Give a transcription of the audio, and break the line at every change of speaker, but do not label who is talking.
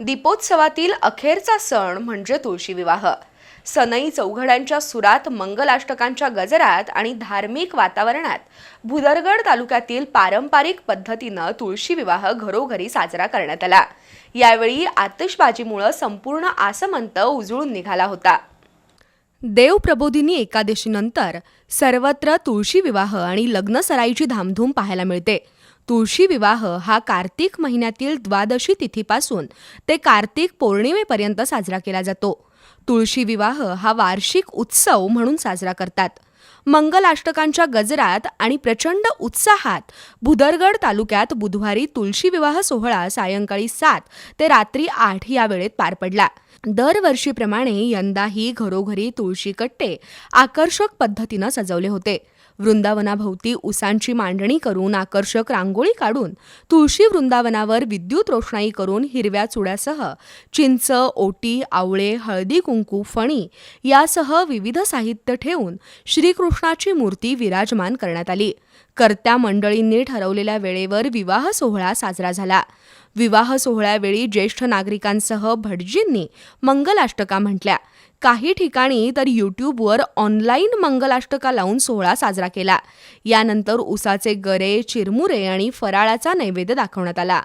दीपोत्सवातील अखेरचा सण म्हणजे तुळशी विवाह. सनई चौघड्यांच्या सुरात मंगलाष्टकांच्या गजरात आणि धार्मिक वातावरणात भुदरगड तालुक्यातील पारंपरिक पद्धतीनं तुळशी विवाह घरोघरी साजरा करण्यात आला. यावेळी आतिषबाजीमुळं संपूर्ण आसमंत उजळून निघाला होता. देवप्रबोधिनी एकादशीनंतर सर्वत्र तुळशी विवाह आणि लग्नसराईची धामधूम पाहायला मिळते. तुळशी विवाह हा कार्तिक महिन्यातील द्वादशी तिथीपासून ते कार्तिक पौर्णिमेपर्यंत साजरा केला जातो. तुळशी विवाह हा वार्षिक उत्सव म्हणून साजरा करतात. मंगलाष्टकांच्या गजरात आणि प्रचंड उत्साहात भुदरगड तालुक्यात बुधवारी तुळशी विवाह सोहळा सायंकाळी सात ते रात्री आठ या वेळेत पार पडला. दरवर्षीप्रमाणे यंदाही घरोघरी तुळशी कट्टे आकर्षक पद्धतीनं सजवले होते. वृंदावनाभोवती उसांची मांडणी करून आकर्षक रांगोळी काढून तुळशी वृंदावनावर विद्युत रोषणाई करून हिरव्या चुड्यासह चिंच ओटी आवळे हळदी कुंकू फणी यासह विविध साहित्य ठेवून श्री श्रीकृष्णाची मूर्ती विराजमान करण्यात आली. कर्त्या मंडळींनी ठरवलेल्या वेळेवर विवाह सोहळा साजरा झाला. विवाह सोहळ्यावेळी ज्येष्ठ नागरिकांसह भटजींनी मंगलाष्टका म्हटल्या. काही ठिकाणी तर यूट्यूबवर ऑनलाईन मंगलाष्टका लावून सोहळा साजरा केला. यानंतर उसाचे गरे चिरमुरे आणि फराळाचा नैवेद्य दाखवण्यात आला.